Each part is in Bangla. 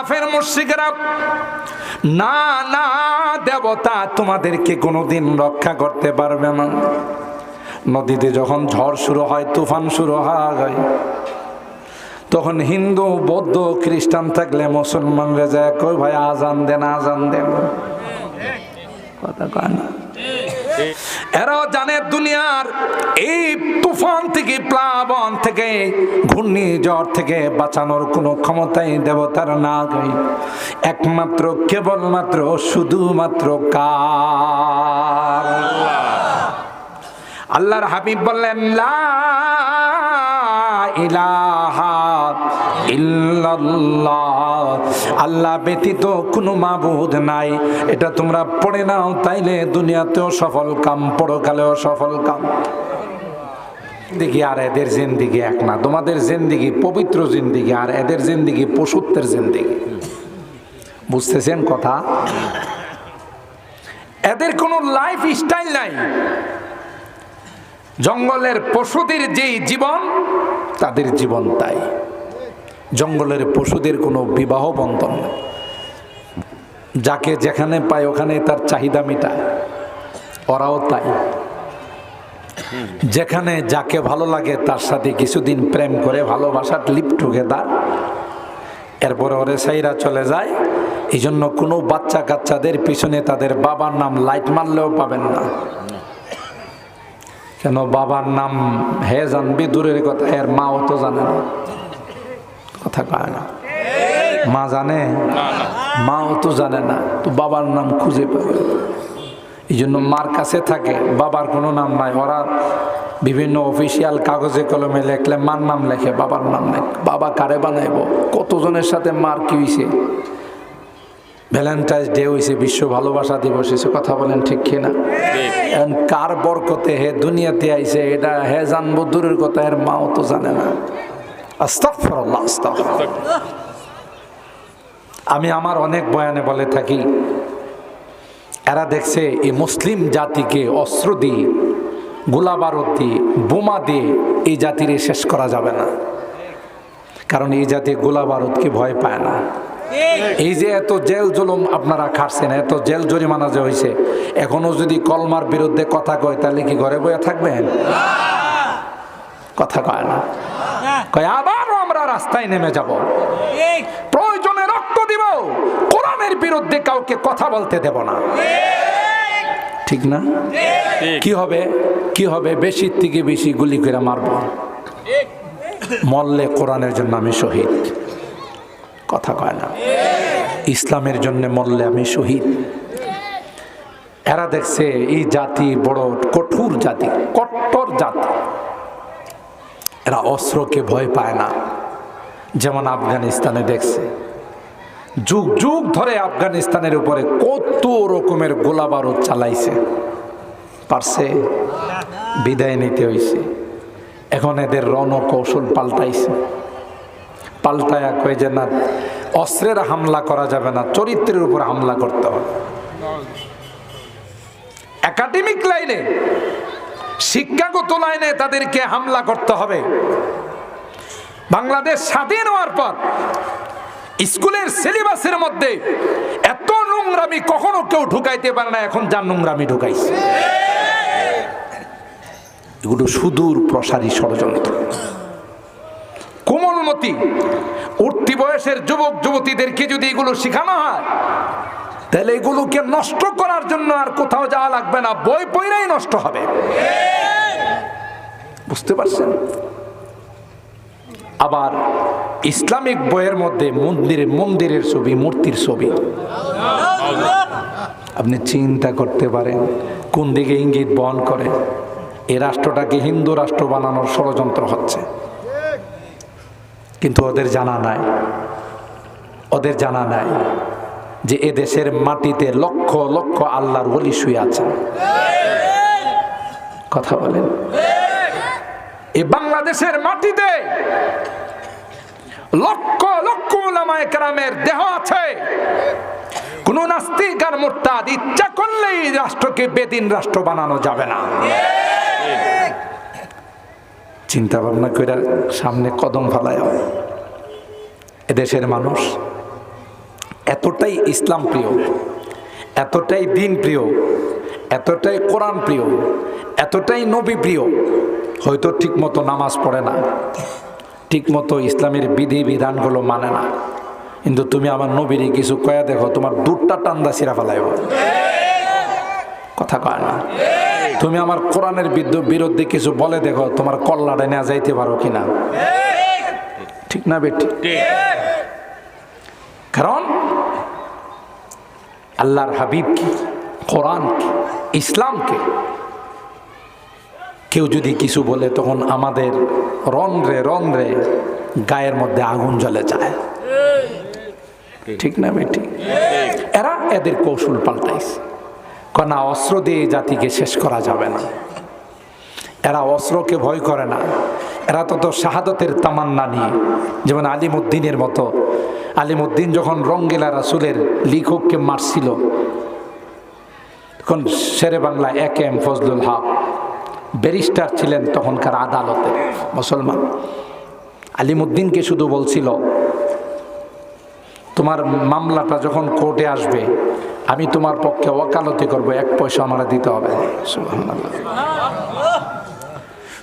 কাফের মুশরিকরা, না না, দেবতা তোমাদেরকে কোনোদিন রক্ষা করতে পারবে না। নদীতে যখন ঝড় শুরু হয়, তুফান শুরু হয়, তখন হিন্দু, বৌদ্ধ, খ্রিস্টান থাকলে মুসলমানরা যায় কই ভাই, আজান দেন আজান দেন। কথা কয় না। এরাও জানে দুনিয়ার এই তুফান থেকে, প্লাবন থেকে, ঘূর্ণিঝড় থেকে বাঁচানোর কোনো ক্ষমতাই দেবতার না গাই একমাত্র, কেবলমাত্র, শুধুমাত্র কার? আল্লাহর হাবিব বললেন, লা ইলাহা আল্লাহ ব্যতীত কোনো মাবুদ নাই। এটা তোমরা পড়ে নাও, তাইলে দুনিয়াতেও সফল কাম, পরকালেও সফল কাম। দেখি আর এদের জিন্দিগি এক না। তোমাদের জিন্দিগি পবিত্র জিন্দিগি, আর এদের জিন্দিগি পশুত্বের জিন্দিগি। বুঝতেছেন কথা? এদের কোনো লাইফ স্টাইল নাই। জঙ্গলের পশুদের যেই জীবন, তাদের জীবন তাই। জঙ্গলের পশুদের কোনো বিবাহ বন্ধন নেই। যাকে যেখানে পায় ওখানে তার চাহিদা মিটায়। ওরাও তাই। যেখানে যাকে ভালো লাগে তার সাথে কিছুদিন প্রেম করে ভালোবাসার লিপ টুগেদার। এরপরে ওরে সাইরা চলে যায়। এই জন্য কোনো বাচ্চা কাচ্চাদের পিছনে তাদের বাবার নাম লাইট মারলেও পাবেন না। কেন বাবার নাম হে জানবি, দূরের কথা, এর মাও তো জানে না। কথা কয় না। মা জানে? মাও তো জানে না। তো বাবার নাম খুঁজে পাবে এই জন্য মার কাছে থাকে। বাবার কোনো নাম নাই। ওরা বিভিন্ন অফিসিয়াল কাগজে কলমে লেখলে মার নাম লেখে বাবার নাম লেখ বাবা কারে বানাইব? কতজনের সাথে মার কি হয়েছে ভ্যালেন্টাইন্স ডে হয়েছে বিশ্ব ভালোবাসা দিবস এসে কথা বলেন ঠিক কিনা? এখন কার বরকতে হে দুনিয়াতে আইছে এটা হে জানব দূরের কথা এর মাও তো জানে না। আমি আমার অনেক বয়ানে বলে থাকি, এরা দেখছে এই মুসলিম জাতিকে অস্ত্র দিয়ে গোলা বারুদ দিয়ে, বোমা দিয়ে এই জাতির শেষ করা যাবে না। কারণ এই জাতি গোলা বারুদকে ভয় পায় না। এই যে এত জেল জুলুম আপনারা খাটছেন, এত জেল জরিমানা যে হয়েছে এখনও যদি কলমার বিরুদ্ধে কথা কয়, তাহলে কি ঘরে বয়ে থাকবেন? কথা কয় না। কয় আমরা রাস্তায় নেমে যাব। প্রয়োজনে রক্ত দিব। কোরআনের বিরুদ্ধে কাউকে কথা বলতে দেব না। ঠিক না? কি হবে? কি হবে? বেশির থেকে বেশি গুলি করে মারব। মল্লে কোরআনের জন্য আমি শহীদ। কথা কয় না। ইসলামের জন্য মরলে আমি শহীদ। এরা দেখছে এই জাতি বড় কঠোর জাতি কট্টর জাতি। এরা অস্ত্রকে ভয় পায় না। যেমন আফগানিস্তানে দেখছে। যুগ যুগ ধরে আফগানিস্তানের উপরে কত রকমের গোলা বারুদ চালাইছে। পারছে, বিদায় নিতে হয়েছে এখন এদের রণকৌশল পাল্টাইছে। পাল্টায়া কয়ে যে, না, অস্ত্রের হামলা করা যাবে না, চরিত্রের উপর হামলা করতে হবে। একাডেমিক লাইনে, শিক্ষাগত লাইনে তাদেরকে হামলা করতে হবে। বাংলাদেশ স্বাধীন হওয়ার পর স্কুলের সিলেবাসের মধ্যে এত নোংরামি কখনো কেউ ঢুকাইতে পারে না, এখন যার নোংরামি ঢুকাইছে। এগুলো সুদূর প্রসারী ষড়যন্ত্র। কোমলমতি উঠতি বয়সের যুবক যুবতীদেরকে যদি এগুলো শেখানো হয়, তাহলে এগুলোকে নষ্ট করার জন্য আর কোথাও যাওয়া লাগবে না, বই পইরাই নষ্ট হবে। বুঝতে পারছেন? আবার ইসলামিক বইয়ের মধ্যে মন্দিরের মন্দিরের ছবি, মূর্তির ছবি। আপনি চিন্তা করতে পারেন, কোন দিকে ইঙ্গিত বহন করে? এ রাষ্ট্রটাকে হিন্দু রাষ্ট্র বানানোর ষড়যন্ত্র হচ্ছে। কিন্তু ওদের জানা নাই। ওদের জানা নাই যে এ দেশের মাটিতে লক্ষ লক্ষ আল্লাহর ওলি শুয়ে আছেন। কথা বলেন। বাংলাদেশের মাটিতে লক্ষ লক্ষ ওলামায়ে কেরামের দেহ আছে। কোন নাস্তিক আর মোরতাদ ইচ্ছা করলেই রাষ্ট্রকে বেদিন রাষ্ট্র বানানো যাবে না। চিন্তা ভাবনা করে সামনে কদম ফালায় এদেশের মানুষ এতটাই ইসলাম প্রিয়, এতটাই দিন প্রিয়, এতটাই কোরআন প্রিয়, এতটাই নবী প্রিয় হয়তো ঠিকমতো নামাজ পড়ে না, ঠিকমতো ইসলামের বিধি বিধানগুলো মানে না। কিন্তু তুমি আমার নবীরই কিছু কয়া দেখো, তোমার দুধটা টান্দা সিরা ফেলাইব। কথা কয় না। তুমি আমার কোরআনের বিরুদ্ধে কিছু বলে দেখো, তোমার কল্লাটা নেওয়া যাইতে পারো কিনা? ঠিক না বেটি? কারণ আল্লাহর হাবিব কি? কোরআন কি? ইসলাম ইসলামকে কেউ যদি কিছু বলে, তখন আমাদের রন্ধ্রে রন্ধ্রে গায়ের মধ্যে আগুন জ্বলে যায়। ঠিক না বেটি? এরা এদের কৌশল পাল্টাইছে। কনা অস্ত্র দিয়ে জাতিকে শেষ করা যাবে না। এরা অস্ত্রকে ভয় করে না। এরা তো তো শাহাদতের তামান্না নিয়ে। যেমন আলিমুদ্দিনের মতো। আলিমুদ্দিন যখন রঙ্গেলা রাসুলের লিখককে মারছিল, তখন শেরে বাংলা এক এম ফজলুল হক ব্যারিস্টার ছিলেন তখনকার আদালতে মুসলমান। আলিমুদ্দিনকে শুধু বলছিল, তোমার মামলাটা যখন কোর্টে আসবে, আমি তোমার পক্ষে ওকালতি করব, এক পয়সা আমার দিতে হবে।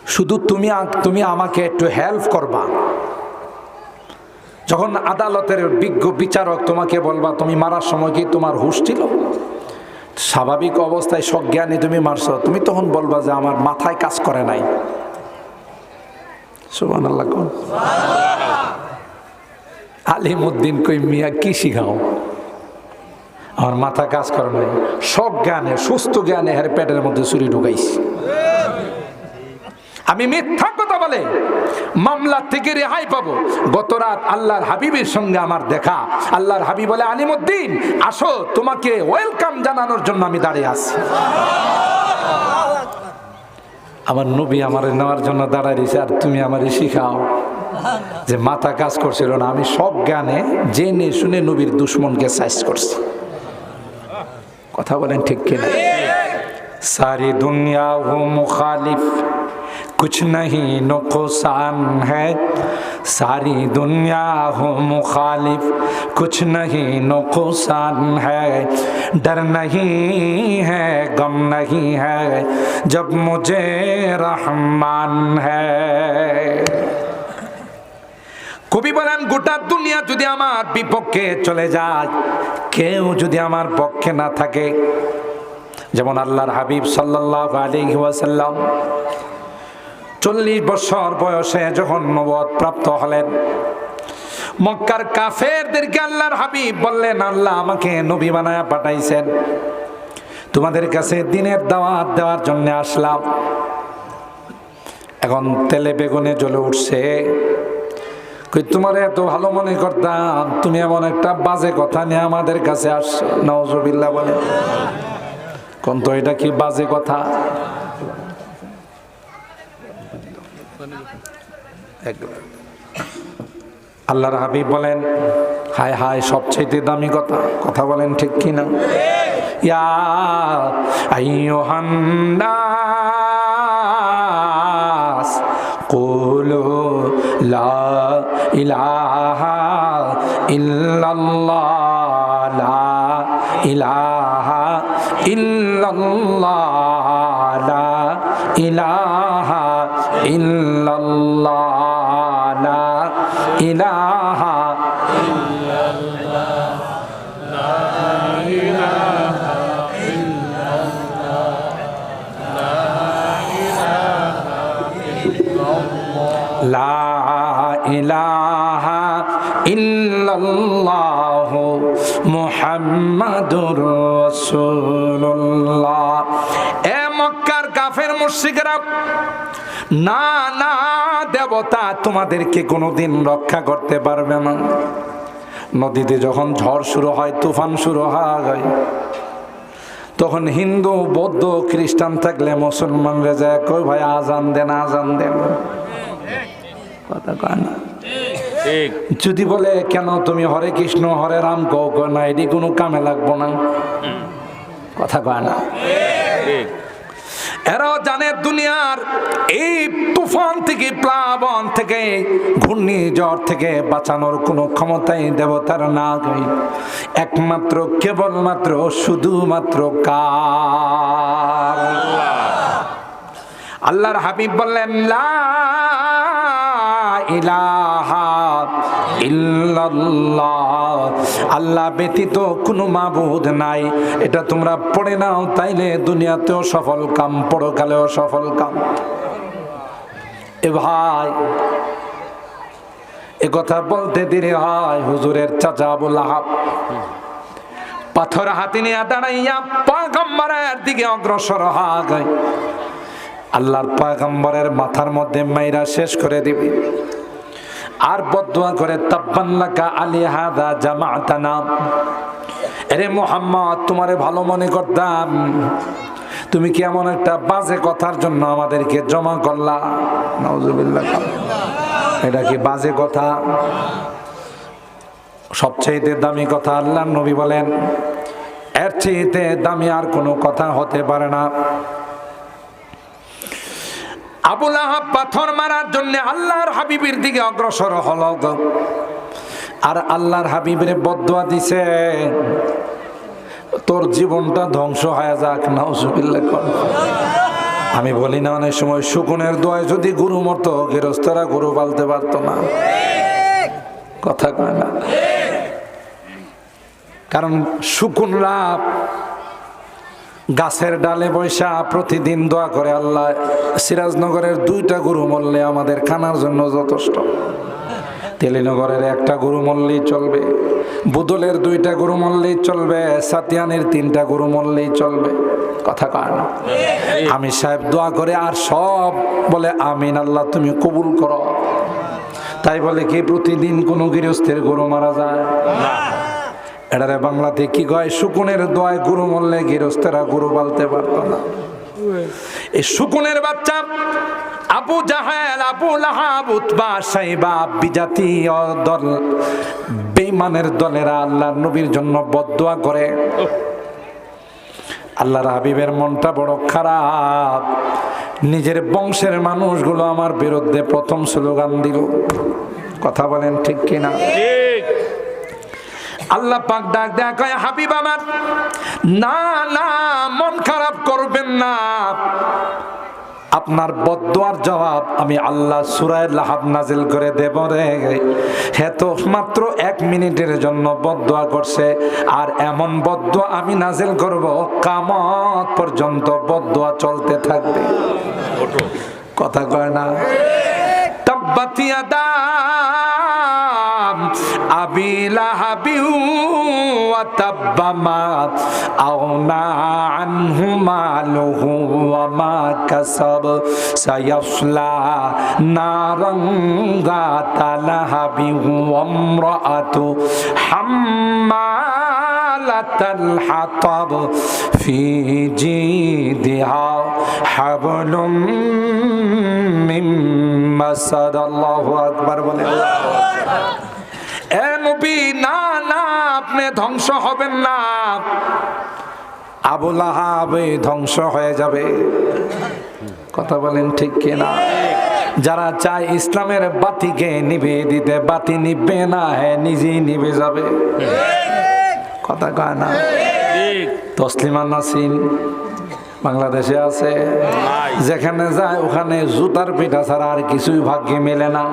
শুধু তুমি তুমি আমাকে একটু হেল্প করবা। যখন আদালতের বিজ্ঞ বিচারক তোমাকে বলবা, তুমি মারার সময় কি তোমার হুশ ছিল? স্বাভাবিক অবস্থায় সজ্ঞানে তুমি মারছো, তুমি তখন বলবা যে আমার মাথায় কাজ করে নাই। আলিম আলিমুদ্দিন কই, মিয়া, কি শিখাও? আমার মাথা কাজ করে নাই। সব জ্ঞানে সুস্থ জ্ঞানে হের পেটের মধ্যে চুরি ঢুকাইছি। আমি মিথ্যা কথা বলে মামলা থেকে রেহাই পাবো। গত রাত আল্লাহর হাবিবের সঙ্গে আমার দেখা। আল্লাহর হাবিব বলে, আলিমুদ্দিন, আসো, তোমাকে ওয়েলকাম জানানোর জন্য আমি দাঁড়িয়ে আছি। আমার নবী আমার নেওয়ার জন্য দাঁড়ায় রয়েছে, আর তুমি আমার শিখাও যে মাথা কাজ করছিল না। আমি সব জ্ঞানে জেনে শুনে নবীর দুশ্মনকে সাইজ করছি। কথা বলেন ঠিক কিনা? সারি দুনিয়া হো মুখালিফ। کچھ نہیں نقصان ہے ساری دنیا ہو مخالف کچھ نہیں نقصان ہے ڈر نہیں ہے غم نہیں ہے جب مجھے رحمان ہے কবি বলেন গোটা দুনিয়া যদি আমার বিপক্ষে চলে যায় কেউ যদি আমার পক্ষে না থাকে যেমন আল্লাহর হাবিব সাল্লাহ আলী ওয়াসাল্লাম চল্লিশ বছর বয়সে যখন নবদ প্রাপ্ত হলেন, মক্কার কাফেরদেরকে আল্লাহর হাবিব বললেন, আল্লাহ আমাকে নবী বানায় পাঠাইছেন। তোমাদের কাছে দিনের দাওয়াত দেওয়ার জন্য আসলাম। এখন তেলে বেগুনে জ্বলে উঠছে। তোমার এত ভালো মনে করতাম, তুমি এমন একটা বাজে কথা নিয়ে আমাদের কাছে আসছো নওজবিল্লা বলে। কোন তো এটা কি বাজে কথা? আল্লাহর হাবিব বলেন, হায় হায় সবচেয়ে দামি কথা। কথা বলেন ঠিক কিনা? ইয়া লা ইলাহা ইলাহা ইলাহা ইল্লাল্লাহ লা ইলাহা লা ইলাহা ইল্লাল্লাহ মুহাম্মাদুর রাসূলুল্লাহ। এ মক্কার কাফের মুশরিকরা না না দেবতা তোমাদেরকে কোনোদিন রক্ষা করতে পারবে না। নদীতে যখন ঝড় শুরু হয় তুফান শুরু হয় তখন হিন্দু বৌদ্ধ খ্রিস্টান থাকলে মুসলমানরা যায় কই ভাই আজান দেন আজান দেন। কথা কয় না। যদি বলে কেন তুমি হরে কৃষ্ণ হরে রাম কো কয় না এটি কোনো কামে লাগবো না? কথা কয় না। এরাও জানে দুনিয়ার এই তুফান থেকে, প্লাবন থেকে, ঘূর্ণিঝড় থেকে বাঁচানোর কোনো ক্ষমতাই দেবতার না গাই একমাত্র, কেবলমাত্র, শুধুমাত্র কার। আল্লাহর হাবিব বললেন, লা ইলাহা আল্লাহ ব্যতীত কোনো মাবুদ নাই। এটা তোমরা পড়ে নাও, তাইলে দুনিয়াতেও সফল কাম, পরকালেও সফল কাম। এ ভাই, এ কথা বলতে দেরি হয়, হুজুরের চাচা আবুল আহাব। পাথর হাতে নিয়ে দাঁড়াইয়া পাগম্বরের দিকে অগ্রসর হয়। আল্লাহর পাগম্বরের মাথার মধ্যে মাইরা শেষ করে দিবি। আর বদুয়া করে তাব্বান্লাকা আলী হাদা জামাতানা এরে মোহাম্মদ, তোমারে ভালো মনে করতাম। তুমি কি এমন একটা বাজে কথার জন্য আমাদেরকে জমা করলা? নাউজুবিল্লাহ। এটা কি বাজে কথা? সবচেয়ে দামি কথা আল্লাহ নবী বলেন, এর চেয়েতে দামি আর কোনো কথা হতে পারে না। আবুল আহাব পাথর মারার জন্য আল্লাহর হাবিবের দিকে অগ্রসর হল। আর আল্লাহর হাবিবের বদুয়া দিছে, তোর জীবনটা ধ্বংস হয়ে যাক কর। আমি বলি, না, অনেক সময় শুকুনের দোয়ায় যদি গুরু মতো গৃহস্থরা গরু পালতে পারতো না। কথা কয় না। কারণ শুকুনরা গাছের ডালে বৈশা প্রতিদিন দোয়া করে আল্লাহ, সিরাজনগরের দুইটা গরু মরলে আমাদের খানার জন্য যথেষ্ট। তেলিনগরের একটা গরু মরলেই চলবে, বুদলের দুইটা গরু মরলেই চলবে, সাতিয়ানের তিনটা গরু মরলেই চলবে। কথা কয় না? আমি সাহেব দোয়া করে আর সব বলে, আমিন আল্লাহ, তুমি কবুল করো। তাই বলে কি, প্রতিদিন কোনো গৃহস্থের গরু মারা যায়? এটারে বাংলাতে কি কয়? শুকুনের দোয়ায় গুরু মরলে গৃহস্থেরা গুরু পালতে পারতো না। এই শুকুনের বাচ্চা আবু জাহেল, আবু লাহাব, উতবা, সাইবা বিজাতীয় দল বেইমানের দলেরা আল্লাহ নবীর জন্য বদদোয়া করে। আল্লাহর হাবিবের মনটা বড় খারাপ। নিজের বংশের মানুষগুলো আমার বিরুদ্ধে প্রথম স্লোগান দিল। কথা বলেন ঠিক কিনা? আল্লাহ পাক ডাক কয়, হাবিব আমার, না না, মন খারাপ করবেন না। আপনার বদোয়ার জবাব আমি আল্লাহ সুরায় লাহাব নাজিল করে দেব রে। হে তো মাত্র এক মিনিটের জন্য বদোয়া করছে, আর এমন বদোয়া আমি নাজিল করব, কামত পর্যন্ত বদোয়া চলতে থাকবে। কথা কয় না? তাব্বাতিয়া দাম আবি লাহাবি ওয়া তাব্বা মা আগনা আনহু মালুহু ওয়া মা কাসাব। সায়াসলা নারান যাতা লাহাবি ওয়া ইমরাআতু হাবলুম মিন মাসাদ আল্লাহু আকবার। বলে না না, আপনি ধ্বংস হবেন না। আবুল আহাবে ধ্বংস হয়ে যাবে। কথা বলেন ঠিক কিনা? যারা চায় ইসলামের বাতিকে নিবে দিতে, বাতি নিবে না হ্যাঁ নিজেই নিবে যাবে। কথা কয় না? তসলিমা নাসিন বাংলাদেশে আছে। যেখানে যায়, ওখানে জুতার পিঠা ছাড়া আর কিছুই ভাগ্যে মেলে না।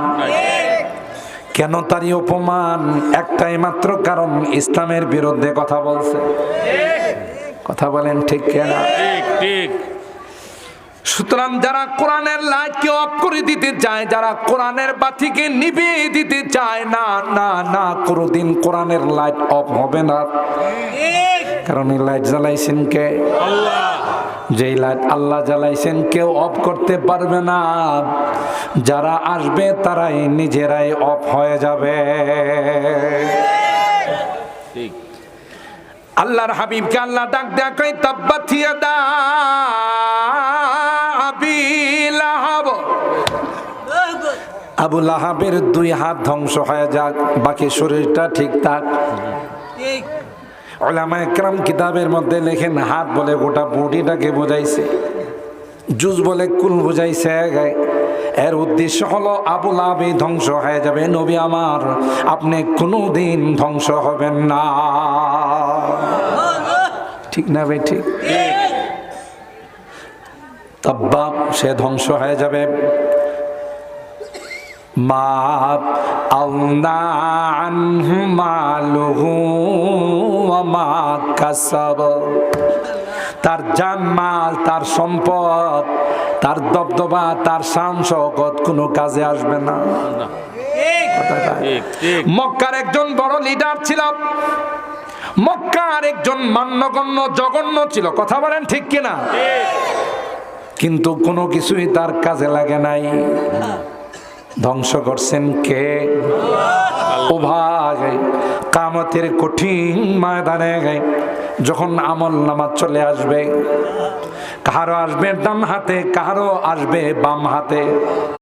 কেন তারই অপমান? একটাই মাত্র কারণ ইসলামের বিরুদ্ধে কথা বলছে। কথা বলেন ঠিক কেনা? ঠিক ঠিক। সুতরাং যারা কোরআনের লাইটকে অফ করে দিতে চায় যারা কোরআনের বাতিকে নিভিয়ে দিতে চায় না না না কোনোদিন কোরআনের লাইট অফ হবে না। কারণ এই লাইট জ্বালাইছেন কে? যেই লাইট আল্লাহ জ্বালাইছেন, কেউ অফ করতে পারবে না। যারা আসবে, তারাই নিজেরাই অফ হয়ে যাবে। আল্লাহর হাবিবকে আল্লাহ ডাক দেয়া কই তাব্বাতিয়া দা আবি লাহাব। আবু দুই হাত ধ্বংস হয়ে যাক, বাকি শরীরটা ঠিক থাক। ওলামা একরাম কিতাবের মধ্যে লেখেন হাত বলে গোটা বডিটাকে বোঝাইছে জুজ বলে কুল বুঝাইছে এর উদ্দেশ্য হলো আবুল আবি ধ্বংস হয়ে যাবে। নবী আমার আপনি কোনোদিন ধ্বংস হবেন না। ঠিক না ভাই ঠিক? তাব্বা সে ধ্বংস হয়ে যাবে। তার জানমাল তার সম্পদ, তার দবদবা, তার শান শওকত কোনো কাজে আসবে না। মক্কার একজন বড় লিডার ছিল। মক্কার একজন মান্যগণ্য, জঘন্য ছিল। কথা বলেন ঠিক কিনা? কিন্তু কোনো কিছুই তার কাজে লাগে নাই। ধ্বংস করছেন কে? ভাই কামতের কঠিন ময়দানে যখন আমল নামাজ চলে আসবে কাহারও আসবে ডান হাতে কাহারও আসবে বাম হাতে।